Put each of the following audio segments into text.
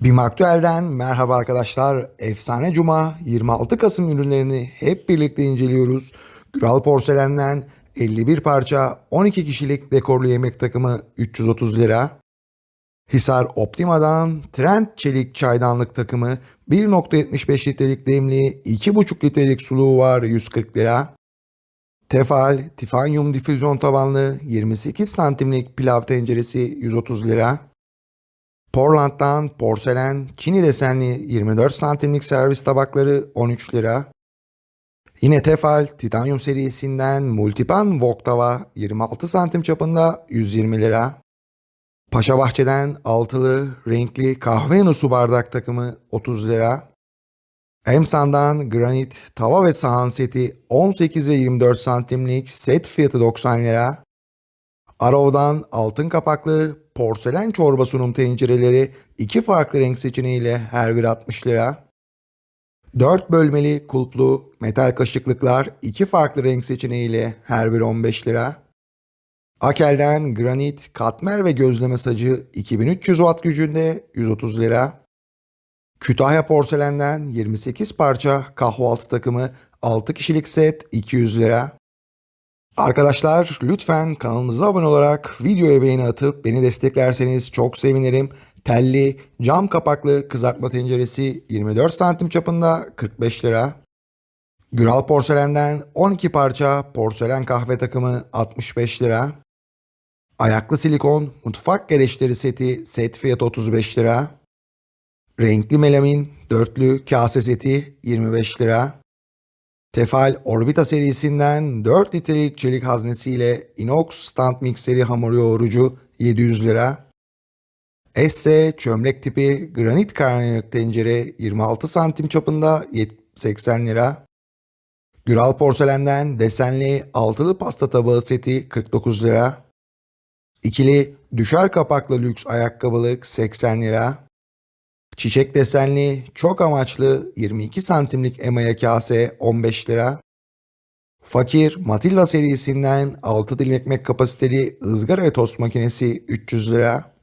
BİM Aktüel'den merhaba arkadaşlar. Efsane Cuma 26 Kasım ürünlerini hep birlikte inceliyoruz. Güral Porselen'den 51 parça 12 kişilik dekorlu yemek takımı 330 lira. Hisar Optima'dan Trend Çelik çaydanlık takımı 1.75 litrelik demliği 2.5 litrelik suluğu var 140 lira. Tefal Tifanyum difüzyon tabanlı 28 santimlik pilav tenceresi 130 lira. Portland'dan porselen Çini desenli 24 santimlik servis tabakları 13 lira. Yine Tefal Titanium serisinden Multipan Wok tava 26 santim çapında 120 lira. Paşa Bahçe'den altılı renkli kahve su bardak takımı 30 lira. Emsan'dan granit tava ve sahan seti 18 ve 24 santimlik set fiyatı 90 lira. Arov'dan altın kapaklı porselen çorba sunum tencereleri iki farklı renk seçeneğiyle her biri 60 lira. 4 bölmeli kulplu metal kaşıklıklar iki farklı renk seçeneğiyle her biri 15 lira. Akel'den granit, katmer ve gözleme sacı 2300 watt gücünde 130 lira. Kütahya Porselen'den 28 parça kahvaltı takımı 6 kişilik set 200 lira. Arkadaşlar lütfen kanalımıza abone olarak videoya beğeni atıp beni desteklerseniz çok sevinirim. Telli cam kapaklı kızartma tenceresi 24 santim çapında 45 lira. Güral Porselen'den 12 parça porselen kahve takımı 65 lira. Ayaklı silikon mutfak gereçleri seti set fiyatı 35 lira. Renkli melamin dörtlü kase seti 25 lira. Tefal Orbita serisinden 4 litrelik çelik haznesiyle inox stand mikseri hamur yoğurucu 700 lira. Esse çömlek tipi granit karnıyarık tencere 26 santim çapında 80 lira. Güral porselenden desenli altılı pasta tabağı seti 49 lira. İkili düşer kapaklı lüks ayakkabılık 80 lira. Çiçek desenli, çok amaçlı 22 santimlik emaya kase 15 lira. Fakir Matilda serisinden 6 dilim ekmek kapasiteli ızgara ve tost makinesi 300 lira.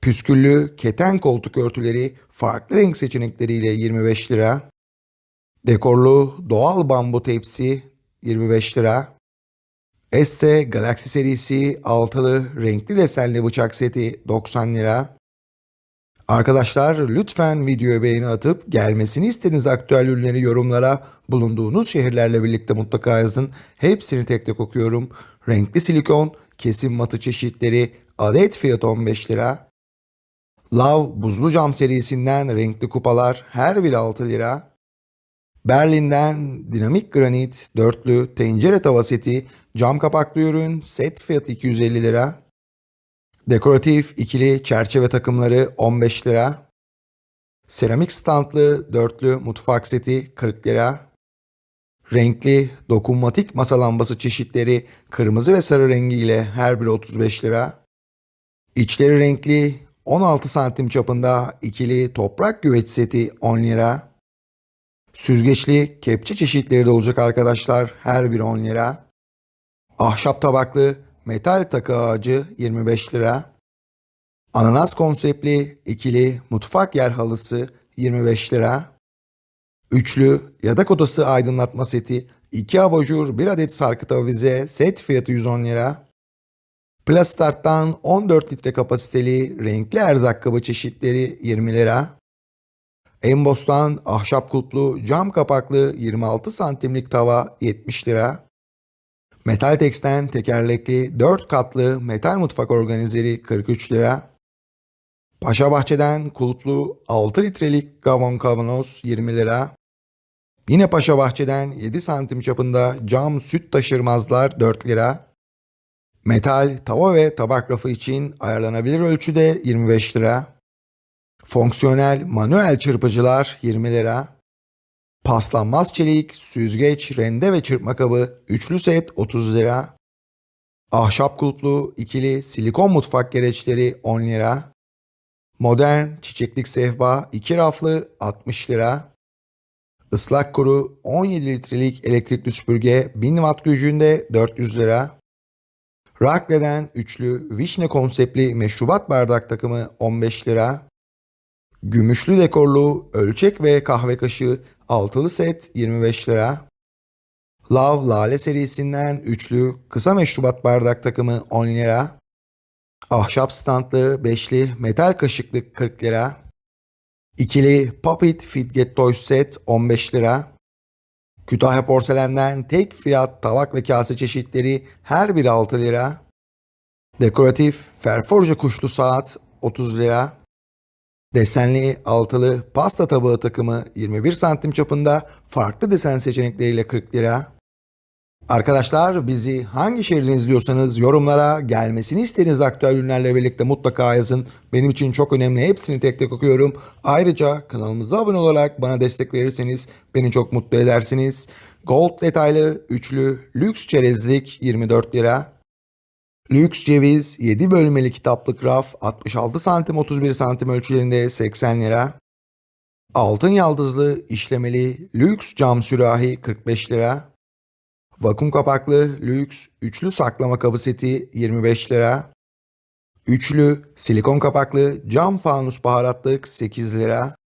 Püsküllü keten koltuk örtüleri farklı renk seçenekleriyle 25 lira. Dekorlu doğal bambu tepsi 25 lira. Esse Galaxy serisi altılı renkli desenli bıçak seti 90 lira. Arkadaşlar lütfen videoya beğeni atıp gelmesini istediğiniz aktüel ürünleri yorumlara bulunduğunuz şehirlerle birlikte mutlaka yazın. Hepsini tek tek okuyorum. Renkli silikon, kesim matı çeşitleri, adet fiyatı 15 lira. Lav buzlu cam serisinden renkli kupalar her biri 6 lira. Berlin'den dinamik granit dörtlü tencere tava seti cam kapaklı ürün set fiyatı 250 lira. Dekoratif ikili çerçeve takımları 15 lira. Seramik standlı dörtlü mutfak seti 40 lira. Renkli dokunmatik masa lambası çeşitleri kırmızı ve sarı rengiyle her biri 35 lira. İçleri renkli 16 santim çapında ikili toprak güveç seti 10 lira. Süzgeçli kepçe çeşitleri de olacak arkadaşlar her biri 10 lira. Ahşap tabaklı metal takı ağacı 25 lira. Ananas konseptli ikili mutfak yer halısı 25 lira. Üçlü yatak odası aydınlatma seti 2 abajur 1 adet sarkıt avize set fiyatı 110 lira. Plastart'tan 14 litre kapasiteli renkli erzak kabı çeşitleri 20 lira. Embos'tan ahşap kulplu cam kapaklı 26 santimlik tava 70 lira. Metal Tex'ten tekerlekli 4 katlı metal mutfak organizeri 43 lira. Paşa Bahçe'den kulplu 6 litrelik gavon kavanoz 20 lira. Yine Paşa Bahçe'den 7 santim çapında cam süt taşırmazlar 4 lira. Metal tava ve tabak rafı için ayarlanabilir ölçüde 25 lira. Fonksiyonel manuel çırpıcılar 20 lira. Paslanmaz çelik, süzgeç, rende ve çırpma kabı üçlü set 30 lira. Ahşap kulplu ikili silikon mutfak gereçleri 10 lira. Modern çiçeklik sehpa 2 raflı 60 lira. Islak kuru 17 litrelik elektrikli süpürge 1000 watt gücünde 400 lira. Rakle'den üçlü vişne konseptli meşrubat bardak takımı 15 lira. Gümüşlü dekorlu ölçek ve kahve kaşığı altılı set 25 lira. Lav Lale serisinden üçlü kısa meşrubat bardak takımı 10 lira. Ahşap standlı beşli metal kaşıklık 40 lira. İkili Puppet Fidget Toys set 15 lira. Kütahya porselenden tek fiyat tabak ve kase çeşitleri her biri 6 lira. Dekoratif Ferforje kuşlu saat 30 lira. Desenli altılı pasta tabağı takımı 21 santim çapında farklı desen seçenekleriyle 40 lira. Arkadaşlar bizi hangi şehirden izliyorsanız yorumlara gelmesini istediğiniz aktüel ürünlerle birlikte mutlaka yazın. Benim için çok önemli. Hepsini tek tek okuyorum. Ayrıca kanalımıza abone olarak bana destek verirseniz beni çok mutlu edersiniz. Gold detaylı üçlü lüks çerezlik 24 lira. Lüks ceviz 7 bölmeli kitaplık raf 66 santim 31 santim ölçülerinde 80 lira. Altın yaldızlı işlemeli lüks cam sürahi 45 lira. Vakum kapaklı lüks üçlü saklama kabı seti 25 lira. Üçlü silikon kapaklı cam fanus baharatlık 8 lira.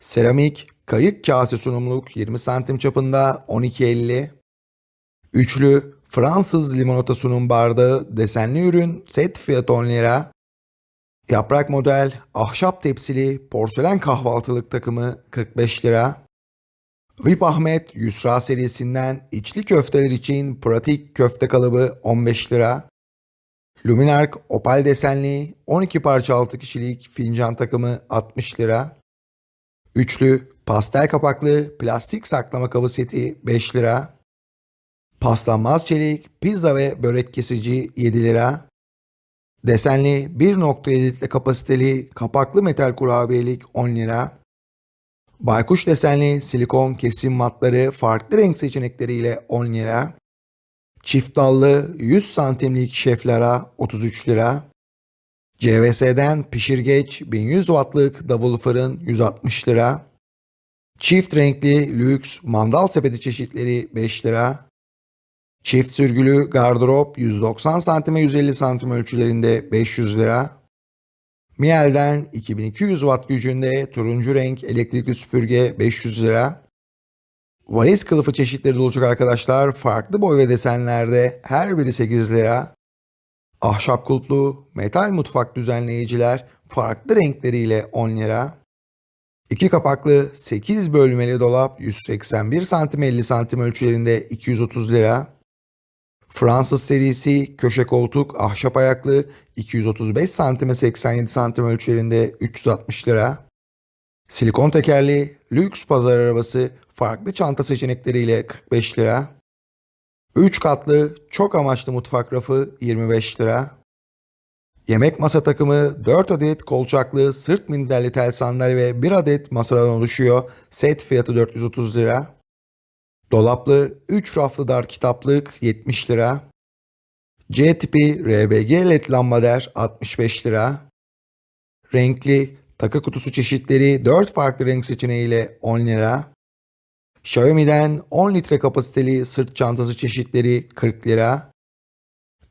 Seramik kayık kase sunumluk 20 santim çapında 12.50. Üçlü Fransız limonata sunum bardağı desenli ürün set fiyatı 10 lira. Yaprak model ahşap tepsili porselen kahvaltılık takımı 45 lira. Vip Ahmet Yusra serisinden içli köfteler için pratik köfte kalıbı 15 lira. Luminark opal desenli 12 parça 6 kişilik fincan takımı 60 lira. Üçlü pastel kapaklı plastik saklama kabı seti 5 lira. Paslanmaz çelik pizza ve börek kesici 7 lira. Desenli 1.7 litre kapasiteli kapaklı metal kurabiyelik 10 lira. Baykuş desenli silikon kesim matları farklı renk seçenekleriyle 10 lira. Çift dallı 100 santimlik şeflara 33 lira. CVS'den pişirgeç 1100 wattlık davul fırın 160 lira. Çift renkli lüks mandal sepeti çeşitleri 5 lira. Çift sürgülü gardırop 190 cm 150 cm ölçülerinde 500 lira. Miel'den 2200 watt gücünde turuncu renk elektrikli süpürge 500 lira. Valiz kılıfı çeşitleri de olacak arkadaşlar. Farklı boy ve desenlerde her biri 8 lira. Ahşap kulplu metal mutfak düzenleyiciler farklı renkleriyle 10 lira. İki kapaklı 8 bölmeli dolap 181 santim 50 santim ölçülerinde 230 lira. Fransız serisi köşe koltuk ahşap ayaklı 235 santime 87 santim ölçülerinde 360 lira. Silikon tekerli lüks pazar arabası farklı çanta seçenekleriyle 45 lira. 3 katlı çok amaçlı mutfak rafı 25 lira. Yemek masa takımı 4 adet kolçaklı sırt minderli tel sandalye ve 1 adet masadan oluşuyor. Set fiyatı 430 lira. Dolaplı 3 raflı dar kitaplık 70 lira. C tipi RBG led lambader 65 lira. Renkli takı kutusu çeşitleri 4 farklı renk seçeneğiyle 10 lira. Xiaomi'den 10 litre kapasiteli sırt çantası çeşitleri 40 lira.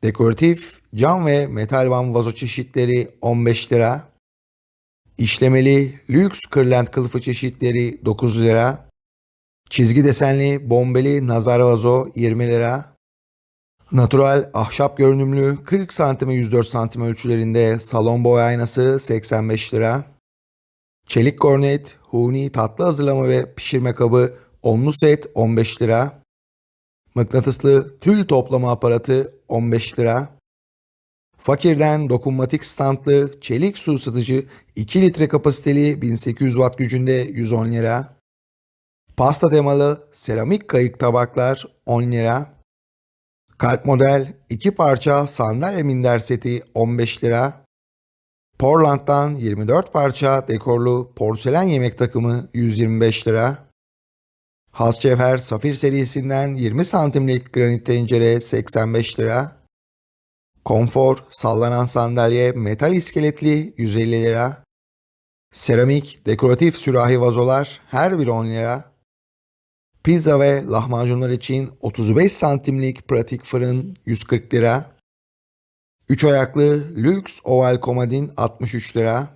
Dekoratif cam ve metal van vazo çeşitleri 15 lira. İşlemeli lüks kırlent kılıfı çeşitleri 9 lira. Çizgi desenli bombeli nazar vazo 20 lira. Natural ahşap görünümlü 40 cm 104 cm ölçülerinde salon boy aynası 85 lira. Çelik kornet, huni tatlı hazırlama ve pişirme kabı onlu set 15 lira. Mıknatıslı tül toplama aparatı 15 lira. Fakirden dokunmatik standlı çelik su ısıtıcı 2 litre kapasiteli 1800 watt gücünde 110 lira. Pasta temalı seramik kayık tabaklar 10 lira. Kalp model 2 parça sandalye minder seti 15 lira. Portland'dan 24 parça dekorlu porselen yemek takımı 125 lira. Has Cevher Safir serisinden 20 santimlik granit tencere 85 lira. Konfor sallanan sandalye metal iskeletli 150 lira. Seramik dekoratif sürahi vazolar her biri 10 lira. Pizza ve lahmacunlar için 35 santimlik pratik fırın 140 lira. 3 ayaklı lüks oval komodin 63 lira.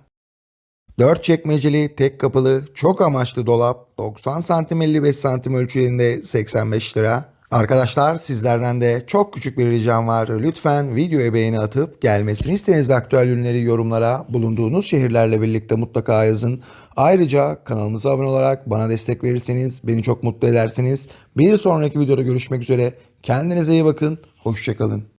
4 çekmeceli, tek kapılı, çok amaçlı dolap 90 santim 55 santim ölçülerinde 85 lira. Arkadaşlar sizlerden de çok küçük bir ricam var. Lütfen videoya beğeni atıp gelmesini istediğiniz aktüel ürünleri yorumlara bulunduğunuz şehirlerle birlikte mutlaka yazın. Ayrıca kanalımıza abone olarak bana destek verirseniz beni çok mutlu edersiniz. Bir sonraki videoda görüşmek üzere. Kendinize iyi bakın. Hoşçakalın.